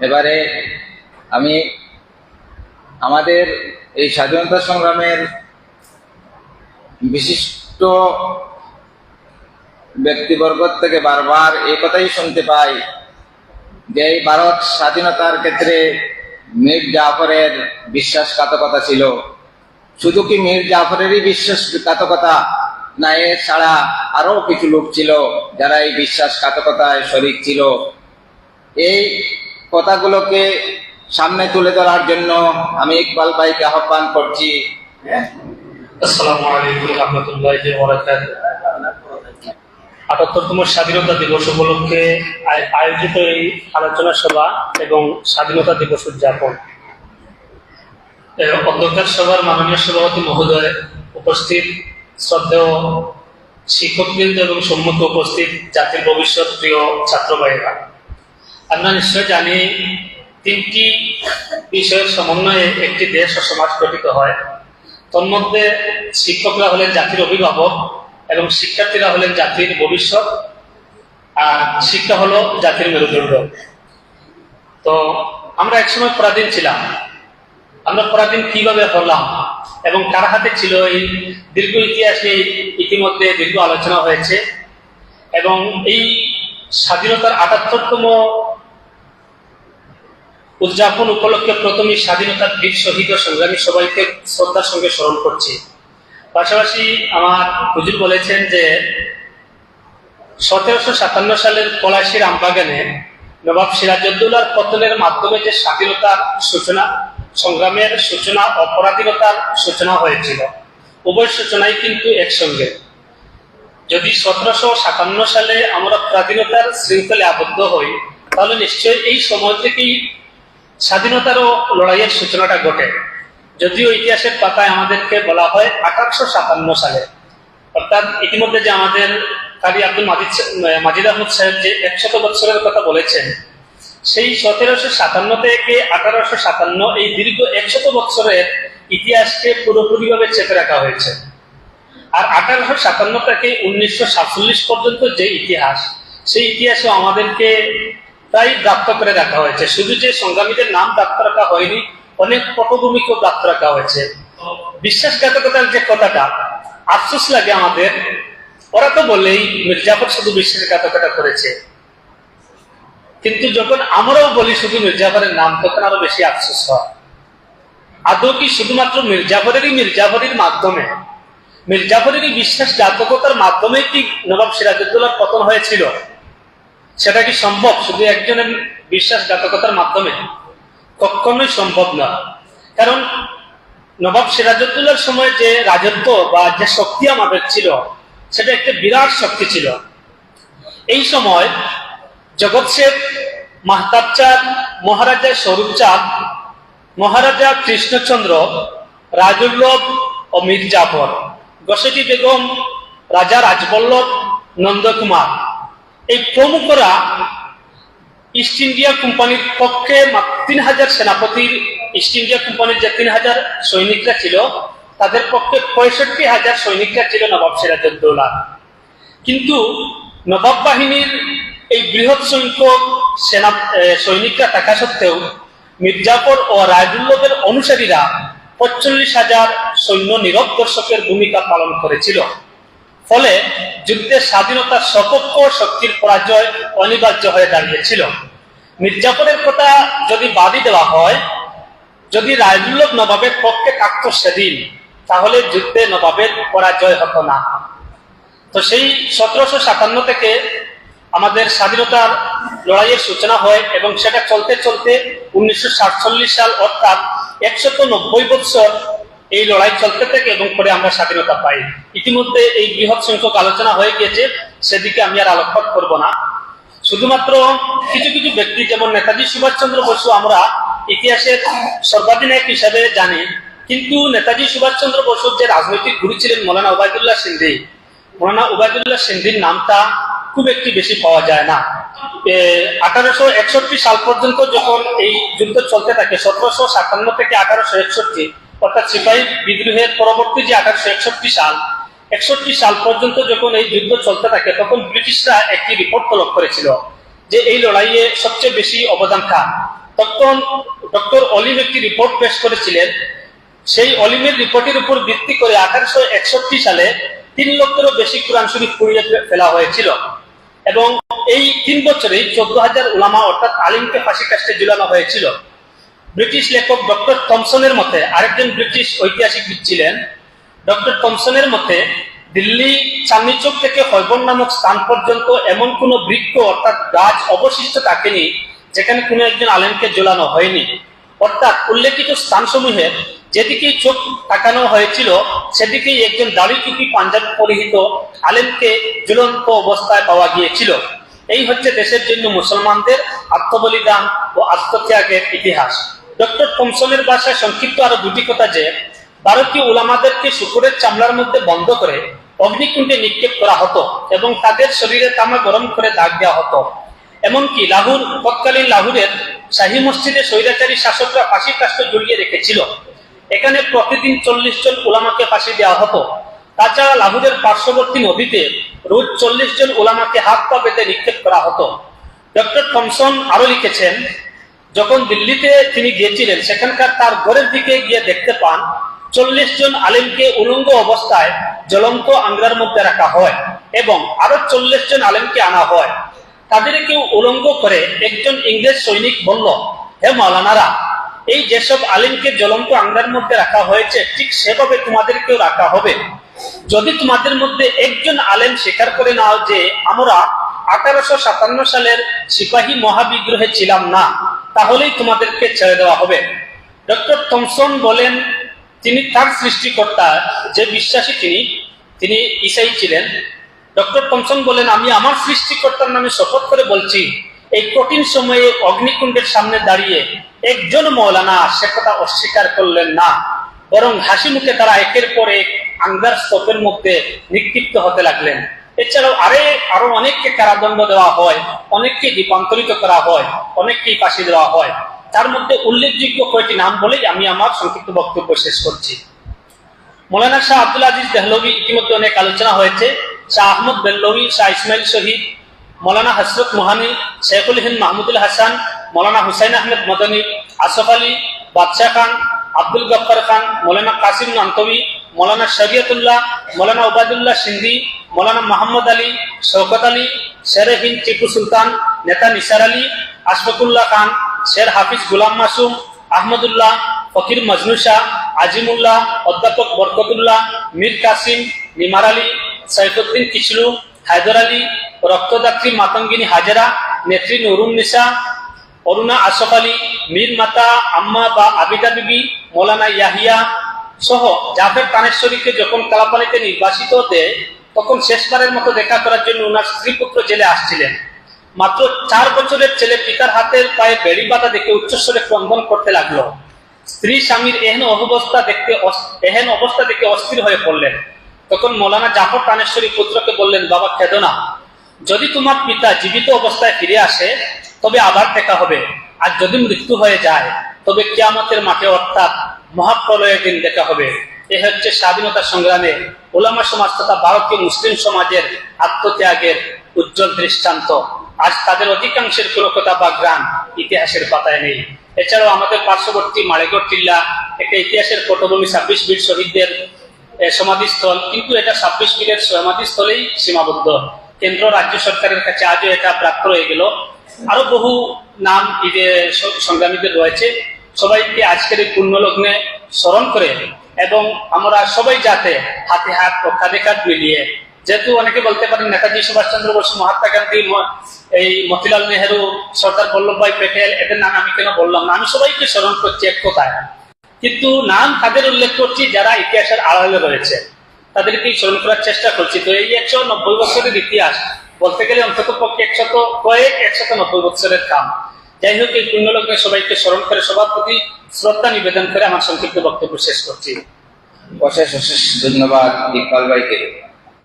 এবারে আমি আমাদের এই স্বাধীনতা সংগ্রামের বিশিষ্ট ব্যক্তিবর্গ থেকে বারবার এই কথাই শুনতে পাই যে এই ভারত স্বাধীনতার ক্ষেত্রে মীর জাফরের বিশ্বাসঘাতকতা ছিল। শুধু কি মীর জাফরেরই বিশ্বাসঘাতকতা? না এ ছাড়া আরও কিছু লোক ছিল যারা এই বিশ্বাসঘাতকতায় শরিক ছিল। এই কথাগুলোকে সামনে তুলে ধরার জন্য আমি ইকবাল ভাইকে আহ্বান করছি। আটাত্তরতম স্বাধীনতা দিবস উপলক্ষে আয়োজিত এই আলোচনা সভা এবং স্বাধীনতা দিবস উদযাপন। অধ্যক্ষের সভার মাননীয় সভাপতি মহোদয় উপস্থিত, শ্রদ্ধেয় শিক্ষকবৃন্দ এবং সম্মুখে উপস্থিত জাতির ভবিষ্যৎ প্রিয় ছাত্র ভাইয়েরা আমরা নিশ্চয় জানি, তিনটি বিষয়ের সমন্বয়ে একটি দেশ ও সমাজ গঠিত হয়। তন্মধ্যে শিক্ষকরা হলেন জাতির অভিভাবক এবং শিক্ষার্থীরা হলেন জাতির ভবিষ্যৎ, আর শিক্ষা হলো জাতির মেরুদণ্ড। তো আমরা একসময় পরাধীন ছিলাম। আমরা পরাধীন কীভাবে হলাম এবং কার হাতে ছিল এই দীর্ঘ ইতিহাসে ইতিমধ্যে দীর্ঘ আলোচনা হয়েছে এবং এই স্বাধীনতার আটাত্তরতম উদযাপন উপলক্ষে প্রথমে স্বাধীনতার বীর শহীদ ও সংগ্রামী সবাইকে শ্রদ্ধার সঙ্গে স্মরণ করছি। পাশাপাশি আমার হুজুর বলেছেন যে, সতেরোশো সাতান্ন সালের পলাশির আমবাগানে নবাব সিরাজউদ্দৌলার পতনের মাধ্যমে যে স্বাধীনতার সূচনা, সংগ্রামের সূচনা, অপরাধীনতার সূচনা হয়েছিল। উভয় সূচনাই কিন্তু একসঙ্গে। যদি সতেরোশো সাতান্ন সালে আমরা স্বাধীনতার শৃঙ্খলে আবদ্ধ হই, তাহলে নিশ্চয়ই এই সময় থেকেই স্বাধীনতারও লড়াইয়ের সূচনাটা ঘটে। যদিও ইতিহাসের পাতায় আমাদেরকে বলা হয় আঠারোশো সাতান্ন সালে। অর্থাৎ ইতিমধ্যে যে আমাদের কারি আব্দুল মাজিদ মাজিদ আহমদ সাহেব যে একশত বছরের কথা বলেছেন, সেই সতেরোশো সাতান্ন থেকে আঠারোশো সাতান্ন এই দীর্ঘ একশত বছরের ইতিহাসকে পুরোপুরিভাবে চেপে রাখা হয়েছে। আর আঠারোশো সাতান্ন থেকে উনিশশো সাতচল্লিশ পর্যন্ত যে ইতিহাস, সেই ইতিহাসও আমাদেরকে প্রায় প্রাপ্ত করে রাখা হয়েছে। শুধু যে সংগ্রামীদের নাম প্রাপ্ত রাখা হয়নি, অনেক পটভূমিকেও প্রাপ্ত রাখা হয়েছে। বিশ্বাসঘাতকতার যে কথাটা, আফসোস লাগে আমাদের। ওরা তো বলেই মির্জাফর শুধু বিশ্বাসঘাতকতা করেছে। কিন্তু যখন আমরাও বলি শুধু মির্জাফরের নাম, তখন আরও বেশি আফসোস হয়। আদৌ কি শুধুমাত্র মির্জাফরেরই মির্জাফরের মাধ্যমে? মির্জাফরেরই বিশ্বাসঘাতকতার মাধ্যমে কি নবাব সিরাজউদ্দৌলার পতন হয়েছিল? সেটা কি সম্ভব? শুধু একজনের বিশ্বাসঘাতকতার মাধ্যমে? কখনোই সম্ভব না। কারণ নবাব সিরাজউদ্দৌলার সময় যে রাজত্ব বা যে শক্তি আমাদের ছিল, সেটা একটা বিরাট শক্তি ছিল। এই সময় জগৎ শেখ, মাহতাব চাঁদ, মহারাজা স্বরূপ চাঁদ, মহারাজা কৃষ্ণচন্দ্র রাজুল্লভ ও মীর জাফর, গসেটি বেগম, রাজা রাজবল্লভ নন্দকুমার এই প্রমুখরা ইস্ট ইন্ডিয়া কোম্পানির পক্ষে তিন হাজার সেনাপতির ইস্ট ইন্ডিয়া কোম্পানির যে তিন হাজার সৈনিকরা ছিল, তাদের পক্ষে পঁয়ষট্টি হাজার সৈনিকরা ছিল নবাব সিরাজউদ্দৌলা কিন্তু নবাব বাহিনীর এই বৃহৎ সংখ্যক সেনা সৈনিকরা থাকা সত্ত্বেও মির্জাফর ও রায়দুল্লভের অনুসারীরা পঁয়তাল্লিশ হাজার সৈন্য নীরব দর্শকের ভূমিকা পালন করেছিল। ফলে যুদ্ধের স্বাধীনতার সপক্ষ শক্তির পরাজয় অনিবার্য হয়ে দাঁড়িয়েছিল। মির্জাফরের কথা যদি বাদই দেওয়া হয়, যদি রায়দুল্লভ নবাবের পক্ষে থাকতো সেদিন, তাহলে যুদ্ধে নবাবের পরাজয় হতো না। তো সেই সতেরোশো সাতান্ন থেকে আমাদের স্বাধীনতার লড়াইয়ের সূচনা হয় এবং সেটা চলতে চলতে উনিশশো সাতচল্লিশ সাল অর্থাৎ একশত নব্বই বছর এই লড়াই চলতে থাকে এবং পরে আমরা স্বাধীনতা পাই। ইতিমধ্যে এই বৃহৎ সংখ্যক আলোচনা হয়ে গিয়েছে, সেদিকে আমি আর আলোকপাত করব না। শুধুমাত্র কিছু কিছু ব্যক্তি, যেমন নেতাজি সুভাষচন্দ্র বসু, আমরা ইতিহাসের সর্বাধিনায়ক হিসাবে জানি। কিন্তু নেতাজি সুভাষচন্দ্র বসুর যে রাজনৈতিক গুরু ছিলেন মৌলানা ওবায়দুল্লাহ সিন্ধি মৌলানা উবায়দুল্লাহ সিন্ধির নামটা খুব একটি বেশি পাওয়া যায় না। আঠারোশো একষট্টি সাল পর্যন্ত যখন এই যুদ্ধ চলতে থাকে, সতেরোশো সাতান্ন থেকে আঠারোশো একষট্টি অর্থাৎ সিপাহী বিদ্রোহের পরবর্তী যে আঠারোশো একষট্টি সাল একষট্টি সাল পর্যন্ত যখন এই যুদ্ধ চলতে থাকে, তখন ব্রিটিশরা একটি রিপোর্ট তলব করেছিল যে এই লড়াইয়ে সবচেয়ে বেশি অবদান কার। তখন ডক্টর অলিম একটি রিপোর্ট পেশ করেছিলেন। সেই অলিমের রিপোর্টের উপর ভিত্তি করে আঠারোশো একষট্টি সালে তিন লক্ষেরও বেশি কোরআন শরীফ পুড়িয়ে ফেলা হয়েছিল। এবং এই তিন বছরেই চোদ্দ হাজার উলামা অর্থাৎ আলিমকে ফাঁসি কাস্টে ঝুলানো হয়েছিল। ব্রিটিশ লেখক ডক্টর থমসনের মতে আরেকজন ব্রিটিশ ঐতিহাসিক ছিলেন ডক্টর থমসনের মতে, দিল্লি চাঁদনি চৌক থেকে হৈবন নামক স্থান পর্যন্ত এমন কোনো বৃক্ষ অর্থাৎ গাছ অবশিষ্ট থাকেনি যেখানে কোনো একজন আলেমকে ঝোলানো হয়নি। অর্থাৎ উল্লেখিত স্থানসমূহে যেদিকেই চোখ তাকানো হয়েছিল, সেদিকেই একজন দাড়ি টুপি পাঞ্জাব পরিহিত আলেমকে ঝুলন্ত অবস্থায় পাওয়া গিয়েছিল। এই হচ্ছে দেশের জন্য মুসলমানদের আত্মবলিদান ও আত্মত্যাগের ইতিহাস। ডক্টর থমসনের ভাষায় সংক্ষিপ্ত আরও দুটি কথা যে, ভারতীয় ওলামাদেরকে শুকুরের চামড়ার মধ্যে বন্ধ করে অগ্নিকুণ্ডে নিক্ষেপ করা হতো এবং তাদের শরীরে তামা গরম করে দাগ দেওয়া হতো। এমনকি লাহুর, তৎকালীন লাহুরের শাহী মসজিদে স্বৈরাচারী শাসকরা ফাঁসির কাষ্ট জড়িয়ে রেখেছিল। এখানে প্রতিদিন চল্লিশ জন ওলামাকে ফাঁসি দেওয়া হতো। তাছাড়া লাহুরের পার্শ্ববর্তী নদীতে রোজ চল্লিশ জন ওলামাকে হাত পা বেঁধে নিক্ষেপ করা হতো। ডক্টর থমসন আরও লিখেছেন যখন দিল্লিতে তিনি গিয়েছিলেন, সেখানকার তার ঘরের দিকে গিয়ে দেখতে পান, চল্লিশ জন আলেমকে উলঙ্গ অবস্থায় জ্বলন্ত আংরার মধ্যে রাখা হয় এবং আরও চল্লিশ জন আলেমকে আনা হয়। তাদের কেউ উলঙ্গ করে একজন ইংরেজ সৈনিক বলল, হে মাওলানারা, এই যেসব আলিমকে জ্বলন্ত আংরার মধ্যে রাখা হয়েছে, ঠিক সেভাবে তোমাদেরকেও রাখা হবে। যদি তোমাদের মধ্যে একজন আলেম স্বীকার করে নাও যে আমরা আঠারোশো সাতান্ন সালের সিপাহী মহাবিগ্রহে ছিলাম না তাহলেই তোমাদেরকে ছেড়ে দেওয়া হবে। ডক্টর থমসন বলেন, তিনি তার সৃষ্টিকর্তা, যে বিশ্বাসী তিনি তিনি ইসাই ছিলেন। ডক্টর থমসন বলেন, আমি আমার সৃষ্টিকর্তার নামে শপথ করে বলছি, এই কঠিন সময়ে অগ্নিকুণ্ডের সামনে দাঁড়িয়ে একজন মৌলানা সে কথা অস্বীকার করলেন না। বরং হাসি মুখে তারা একের পর এক আঙ্গার স্তূপের মধ্যে নিক্ষিপ্ত হতে লাগলেন। এছাড়াও আরে আরও অনেককে কারাদণ্ড দেওয়া হয়, অনেককে দীপান্তরিত করা হয়, অনেককেই ফাঁসি দেওয়া হয়। তার মধ্যে উল্লেখযোগ্য কয়েকটি নাম বলেই আমি আমার সংক্ষিপ্ত বক্তব্য শেষ করছি। মৌলানা শাহ আব্দুল আজিজ দেহলভি ইতিমধ্যে অনেক আলোচনা হয়েছে। শাহ আহমদ বেল্লভি, শাহ ইসমাইল শহীদ, মৌলানা হসরত মোহানি শেখুল হিন্দ মাহমুদুল হাসান, মৌলানা হুসাইন আহমেদ মদনী আসফ আলী, বাদশাহ খান, আব্দুল গফর খান, মৌলানা কাসিম নান্তবি মৌলানা শরিয়তুল্লাহ, মৌলানা ওবায়দুল্লাহ সিন্ধি, মৌলানা মোহাম্মদ আলী শৌকত আলী, শের হিন্দ টিপু সুলতান, নেতা নিসার আলী, আশফাকুল্লাহ খান, শের হাফিজ গুলাম মাসুম, আহমদুল্লাহ, ফকির মজনু শাহ, আজিমুল্লাহ, অধ্যাপক বরকতুল্লাহ, মীর কাসিম, নিমার আলী সৈফুদ্দিন কিচলু, হায়দর আলী, রক্তদাত্রী মাতঙ্গিনী হাজারা, নেত্রী নুরুন নিসা, অরুণা আশফ আলী, মীর মাতা আম্মা বা আবিদা বিবি, মৌলানা ইয়াহিয়া সহ জাফর তানেশ্বরীকে যখন কালাপানিতে নির্বাসিত দেয়, তখন শেষবারের মতো দেখা করার জন্য ওনার স্ত্রী পুত্র জেলে আসছিলেন। মাত্র চার বছরের ছেলে পিতার হাতের পায়ে বেড়ি বাতা দেখে উচ্চস্বরে ক্রন্দন করতে লাগল। স্ত্রী স্বামীর এহেন অবস্থা দেখতে এহেন অবস্থা দেখে অস্থির হয়ে পড়লেন। তখন মৌলানা জাফর তানেশ্বরী পুত্রকে বললেন, বাবা খেদো না। যদি তোমার পিতা জীবিত অবস্থায় ফিরে আসে, তবে আবার দেখা হবে। আর যদি মৃত্যু হয়ে যায়, তবে কেয়ামতের মাঠে অর্থাৎ মহাপ্রলয়ের দিন দেখা হবে। এ হচ্ছে স্বাধীনতা সংগ্রামে ওলামা সমাজ তথা ভারতীয় মুসলিম সমাজের আত্মত্যাগের উজ্জ্বল দৃষ্টান্ত। আজ তাদের অধিকাংশের পুরকতা বা গ্রাম ইতিহাসের পাতায় নেই। এছাড়াও আমাদের পার্শ্ববর্তী মালেগড় টিল্লা একটা ইতিহাসের পটভূমি ছাব্বিশ বীর শহীদদের সমাধিস্থল। কিন্তু এটা ছাব্বিশ বীরের সমাধিস্থলেই সীমাবদ্ধ। কেন্দ্র রাজ্য সরকারের কাছে আজও এটা প্রাপ্ত হয়ে গেল। আরও বহু নাম ঈদের সংগ্রামীদের রয়েছে। সবাইকে আজকের এই পুণ্যলগ্নে স্মরণ করে এবং আমরা সবাই যাতে হাতে হাত কাঁধ মিলিয়ে, যেহেতু অনেকে বলতে পারেন নেতাজি সুভাষচন্দ্র বসু, মহাত্মা গান্ধী এই মতিলাল নেহেরু, সর্দার বল্লভভাই প্যাটেল, এদের নাম আমি কেন বললাম না? আমি সবাইকে স্মরণ করছি এক কথায়। কিন্তু নাম তাদের উল্লেখ করছি যারা ইতিহাসের আড়ালে রয়েছে। তাদেরকেই স্মরণ করার চেষ্টা করছি। তো এই একশো নব্বই বছরের ইতিহাস বলতে গেলে অন্তত পক্ষে একশত কয়েক, একশত নব্বই বছরের কাম। যাই হোক, এই পুণ্যলোকে সবাইকে স্মরণ করে সবার প্রতি শ্রদ্ধা নিবেদন করে আমার সংক্ষিপ্ত বক্তব্য শেষ করছি। অশেষ অশেষ ধন্যবাদ ইকবাল ভাইকে।